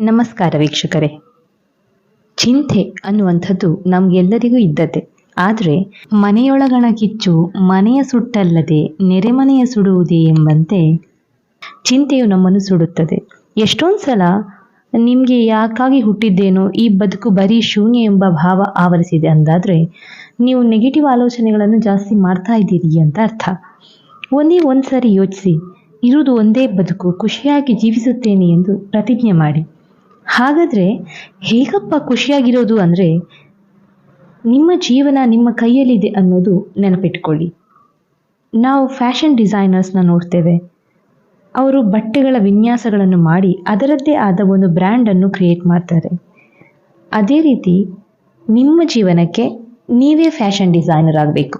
ನಮಸ್ಕಾರ ವೀಕ್ಷಕರೇ. ಚಿಂತೆ ಅನ್ನುವಂಥದ್ದು ನಮಗೆಲ್ಲರಿಗೂ ಇದ್ದದ್ದೇ. ಆದರೆ ಮನೆಯೊಳಗಣ ಕಿಚ್ಚು ಮನೆಯ ಸುಟ್ಟಲ್ಲದೆ ನೆರೆಮನೆಯ ಸುಡುವುದೇ ಎಂಬಂತೆ ಚಿಂತೆಯು ನಮ್ಮನ್ನು ಸುಡುತ್ತದೆ. ಎಷ್ಟೊಂದು ಸಲ ನಿಮಗೆ ಯಾಕಾಗಿ ಹುಟ್ಟಿದ್ದೇನೋ ಈ ಬದುಕು ಬರೀ ಶೂನ್ಯ ಎಂಬ ಭಾವ ಆವರಿಸಿದೆ ಅಂದಾದರೆ ನೀವು ನೆಗೆಟಿವ್ ಆಲೋಚನೆಗಳನ್ನು ಜಾಸ್ತಿ ಮಾಡ್ತಾ ಇದ್ದೀರಿ ಅಂತ ಅರ್ಥ. ಒಂದೇ ಒಂದು ಸಾರಿ ಯೋಚಿಸಿ, ಇರುವುದು ಒಂದೇ ಬದುಕು, ಖುಷಿಯಾಗಿ ಜೀವಿಸುತ್ತೇನೆ ಎಂದು ಪ್ರತಿಜ್ಞೆ ಮಾಡಿ. ಹಾಗಾದರೆ ಹೇಗಪ್ಪ ಖುಷಿಯಾಗಿರೋದು ಅಂದರೆ ನಿಮ್ಮ ಜೀವನ ನಿಮ್ಮ ಕೈಯಲ್ಲಿದೆ ಅನ್ನೋದು ನೆನಪಿಟ್ಕೊಳ್ಳಿ. ನಾವು ಫ್ಯಾಷನ್ ಡಿಸೈನರ್ಸ್ನ ನೋಡ್ತೇವೆ. ಅವರು ಬಟ್ಟೆಗಳ ವಿನ್ಯಾಸಗಳನ್ನು ಮಾಡಿ ಅದರದ್ದೇ ಆದ ಒಂದು ಬ್ರ್ಯಾಂಡನ್ನು ಕ್ರಿಯೇಟ್ ಮಾಡ್ತಾರೆ. ಅದೇ ರೀತಿ ನಿಮ್ಮ ಜೀವನಕ್ಕೆ ನೀವೇ ಫ್ಯಾಷನ್ ಡಿಸೈನರ್ ಆಗಬೇಕು.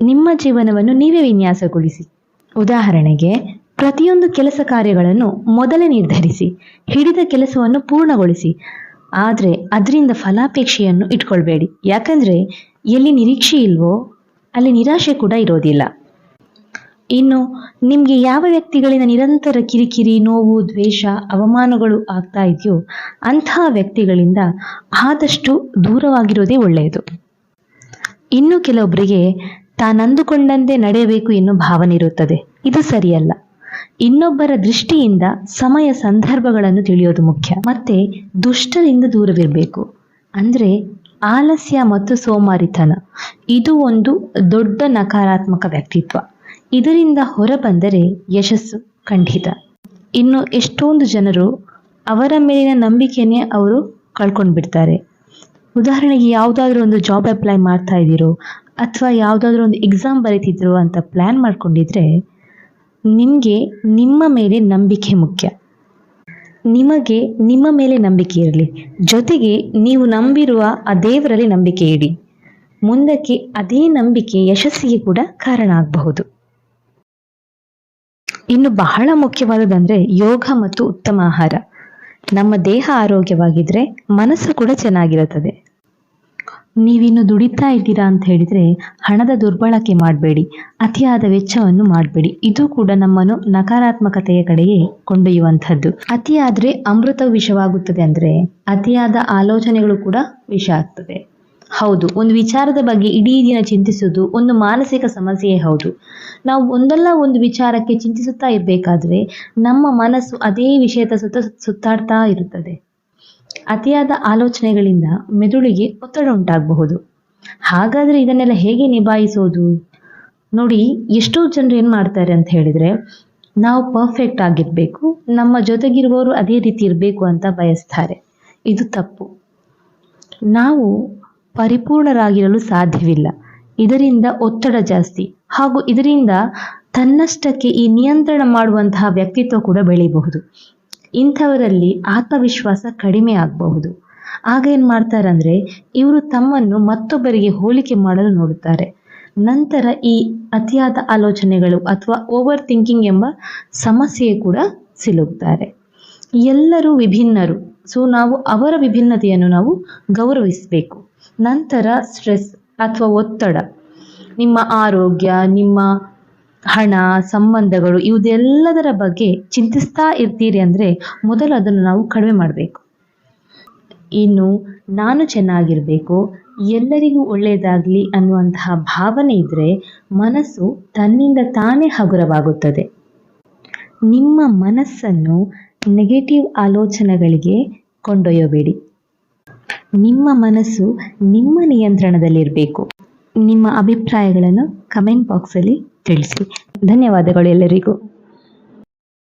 ನಿಮ್ಮ ಜೀವನವನ್ನು ನೀವೇ ವಿನ್ಯಾಸಗೊಳಿಸಿ. ಉದಾಹರಣೆಗೆ ಪ್ರತಿಯೊಂದು ಕೆಲಸ ಕಾರ್ಯಗಳನ್ನು ಮೊದಲೇ ನಿರ್ಧರಿಸಿ, ಹಿಡಿದ ಕೆಲಸವನ್ನು ಪೂರ್ಣಗೊಳಿಸಿ. ಆದರೆ ಅದರಿಂದ ಫಲಾಪೇಕ್ಷೆಯನ್ನು ಇಟ್ಕೊಳ್ಬೇಡಿ. ಯಾಕಂದರೆ ಎಲ್ಲಿ ನಿರೀಕ್ಷೆ ಇಲ್ವೋ ಅಲ್ಲಿ ನಿರಾಶೆ ಕೂಡ ಇರೋದಿಲ್ಲ. ಇನ್ನು ನಿಮಗೆ ಯಾವ ವ್ಯಕ್ತಿಗಳಿಂದ ನಿರಂತರ ಕಿರಿಕಿರಿ, ನೋವು, ದ್ವೇಷ, ಅವಮಾನಗಳು ಆಗ್ತಾ ಇದೆಯೋ ಅಂತಹ ವ್ಯಕ್ತಿಗಳಿಂದ ಆದಷ್ಟು ದೂರವಾಗಿರೋದೇ ಒಳ್ಳೆಯದು. ಇನ್ನು ಕೆಲವೊಬ್ಬರಿಗೆ ತಾನಂದುಕೊಂಡಂತೆ ನಡೆಯಬೇಕು ಎನ್ನುವ ಭಾವನೆ ಇರುತ್ತದೆ. ಇದು ಸರಿಯಲ್ಲ. ಇನ್ನೊಬ್ಬರ ದೃಷ್ಟಿಯಿಂದ ಸಮಯ ಸಂದರ್ಭಗಳನ್ನು ತಿಳಿಯೋದು ಮುಖ್ಯ. ಮತ್ತೆ ದುಷ್ಟರಿಂದ ದೂರವಿರಬೇಕು. ಅಂದರೆ ಆಲಸ್ಯ ಮತ್ತು ಸೋಮಾರಿತನ. ಇದು ಒಂದು ದೊಡ್ಡ ನಕಾರಾತ್ಮಕ ವ್ಯಕ್ತಿತ್ವ. ಇದರಿಂದ ಹೊರಬಂದರೆ ಯಶಸ್ಸು ಖಂಡಿತ. ಇನ್ನು ಎಷ್ಟೊಂದು ಜನರು ಅವರ ಮೇಲಿನ ನಂಬಿಕೆಯನ್ನೇ ಅವರು ಕಳ್ಕೊಂಡು ಬಿಡ್ತಾರೆ ಉದಾಹರಣೆಗೆ ಯಾವುದಾದ್ರೂ ಒಂದು ಜಾಬ್ ಅಪ್ಲೈ ಮಾಡ್ತಾ ಇದ್ದೀರೋ ಅಥವಾ ಯಾವುದಾದ್ರೂ ಒಂದು ಎಕ್ಸಾಮ್ ಬರೀತಿದ್ರು ಅಂತ ಪ್ಲ್ಯಾನ್ ಮಾಡ್ಕೊಂಡಿದ್ರೆ ನಿಮಗೆ ನಿಮ್ಮ ಮೇಲೆ ನಂಬಿಕೆ ಮುಖ್ಯ. ನಿಮಗೆ ನಿಮ್ಮ ಮೇಲೆ ನಂಬಿಕೆ ಇರಲಿ. ಜೊತೆಗೆ ನೀವು ನಂಬಿರುವ ಆ ದೇವರಲ್ಲಿ ನಂಬಿಕೆ ಇಡಿ. ಮುಂದಕ್ಕೆ ಅದೇ ನಂಬಿಕೆ ಯಶಸ್ಸಿಗೆ ಕೂಡ ಕಾರಣ ಆಗಬಹುದು. ಇನ್ನು ಬಹಳ ಮುಖ್ಯವಾದದಂದ್ರೆ ಯೋಗ ಮತ್ತು ಉತ್ತಮ ಆಹಾರ. ನಮ್ಮ ದೇಹ ಆರೋಗ್ಯವಾಗಿದ್ರೆ ಮನಸ್ಸು ಕೂಡ ಚೆನ್ನಾಗಿರುತ್ತದೆ. ನೀವಿನ್ನು ದುಡಿತಾ ಇದ್ದೀರಾ ಅಂತ ಹೇಳಿದರೆ ಹಣದ ದುರ್ಬಳಕೆ ಮಾಡಬೇಡಿ, ಅತಿಯಾದ ವೆಚ್ಚವನ್ನು ಮಾಡಬೇಡಿ. ಇದು ಕೂಡ ನಮ್ಮನ್ನು ನಕಾರಾತ್ಮಕತೆಯ ಕಡೆಗೆ ಕೊಂಡೊಯ್ಯುವಂಥದ್ದು. ಅತಿಯಾದರೆ ಅಮೃತ ವಿಷವಾಗುತ್ತದೆ ಅಂದರೆ ಅತಿಯಾದ ಆಲೋಚನೆಗಳು ಕೂಡ ವಿಷ ಆಗ್ತದೆ. ಹೌದು, ಒಂದು ವಿಚಾರದ ಬಗ್ಗೆ ಇಡೀ ದಿನ ಚಿಂತಿಸುವುದು ಒಂದು ಮಾನಸಿಕ ಸಮಸ್ಯೆಯೇ ಹೌದು. ನಾವು ಒಂದಲ್ಲ ಒಂದು ವಿಚಾರಕ್ಕೆ ಚಿಂತಿಸುತ್ತಾ ಇರಬೇಕಾದ್ರೆ ನಮ್ಮ ಮನಸ್ಸು ಅದೇ ವಿಷಯದ ಸುತ್ತ ಸುತ್ತಾಡ್ತಾ ಇರುತ್ತದೆ. ಅತಿಯಾದ ಆಲೋಚನೆಗಳಿಂದ ಮೆದುಳಿಗೆ ಒತ್ತಡ ಉಂಟಾಗಬಹುದು. ಹಾಗಾದರೆ ಇದನ್ನೆಲ್ಲ ಹೇಗೆ ನಿಭಾಯಿಸೋದು? ನೋಡಿ, ಎಷ್ಟೋ ಜನರು ಏನು ಮಾಡ್ತಾರೆ ಅಂತ ಹೇಳಿದರೆ, ನಾವು ಪರ್ಫೆಕ್ಟ್ ಆಗಿರಬೇಕು, ನಮ್ಮ ಜೊತೆಗಿರುವವರು ಅದೇ ರೀತಿ ಇರಬೇಕು ಅಂತ ಬಯಸ್ತಾರೆ. ಇದು ತಪ್ಪು. ನಾವು ಪರಿಪೂರ್ಣರಾಗಿರಲು ಸಾಧ್ಯವಿಲ್ಲ. ಇದರಿಂದ ಒತ್ತಡ ಜಾಸ್ತಿ. ಹಾಗೂ ಇದರಿಂದ ತನ್ನಷ್ಟಕ್ಕೆ ಈ ನಿಯಂತ್ರಣ ಮಾಡುವಂತಹ ವ್ಯಕ್ತಿತ್ವ ಕೂಡ ಬೆಳೆಯಬಹುದು ಇಂಥವರಲ್ಲಿ ಆತ್ಮವಿಶ್ವಾಸ ಕಡಿಮೆ ಆಗಬಹುದು. ಆಗ ಏನು ಮಾಡ್ತಾರಂದ್ರೆ, ಇವರು ತಮ್ಮನ್ನು ಮತ್ತೊಬ್ಬರಿಗೆ ಹೋಲಿಕೆ ಮಾಡಲು ನೋಡುತ್ತಾರೆ. ನಂತರ ಈ ಅತಿಯಾದ ಆಲೋಚನೆಗಳು ಅಥವಾ ಓವರ್ ಥಿಂಕಿಂಗ್ ಎಂಬ ಸಮಸ್ಯೆ ಕೂಡ ಸಿಲುಕ್ತಾರೆ. ಎಲ್ಲರೂ ವಿಭಿನ್ನರು. ಸೊ ನಾವು ಅವರ ವಿಭಿನ್ನತೆಯನ್ನು ನಾವು ಗೌರವಿಸಬೇಕು. ನಂತರ ಸ್ಟ್ರೆಸ್ ಅಥವಾ ಒತ್ತಡ. ನಿಮ್ಮ ಆರೋಗ್ಯ, ನಿಮ್ಮ ಹಣ, ಸಂಬಂಧಗಳು ಇವುದೆಲ್ಲದರ ಬಗ್ಗೆ ಚಿಂತಿಸ್ತಾ ಇರ್ತೀರಿ ಅಂದರೆ ಮೊದಲು ಅದನ್ನು ನಾವು ಕಡಿಮೆ ಮಾಡಬೇಕು. ಇನ್ನು ನಾನು ಚೆನ್ನಾಗಿರಬೇಕು, ಎಲ್ಲರಿಗೂ ಒಳ್ಳೆಯದಾಗಲಿ ಅನ್ನುವಂತಹ ಭಾವನೆ ಇದ್ದರೆ ಮನಸ್ಸು ತನ್ನಿಂದ ತಾನೇ ಹಗುರವಾಗುತ್ತದೆ. ನಿಮ್ಮ ಮನಸ್ಸನ್ನು ನೆಗೆಟಿವ್ ಆಲೋಚನೆಗಳಿಗೆ ಕೊಂಡೊಯ್ಯಬೇಡಿ. ನಿಮ್ಮ ಮನಸ್ಸು ನಿಮ್ಮ ನಿಯಂತ್ರಣದಲ್ಲಿರಬೇಕು. ನಿಮ್ಮ ಅಭಿಪ್ರಾಯಗಳನ್ನು ಕಮೆಂಟ್ ಬಾಕ್ಸಲ್ಲಿ ತಿಳಿಸಿ. ಧನ್ಯವಾದಗಳು ಎಲ್ಲರಿಗೂ.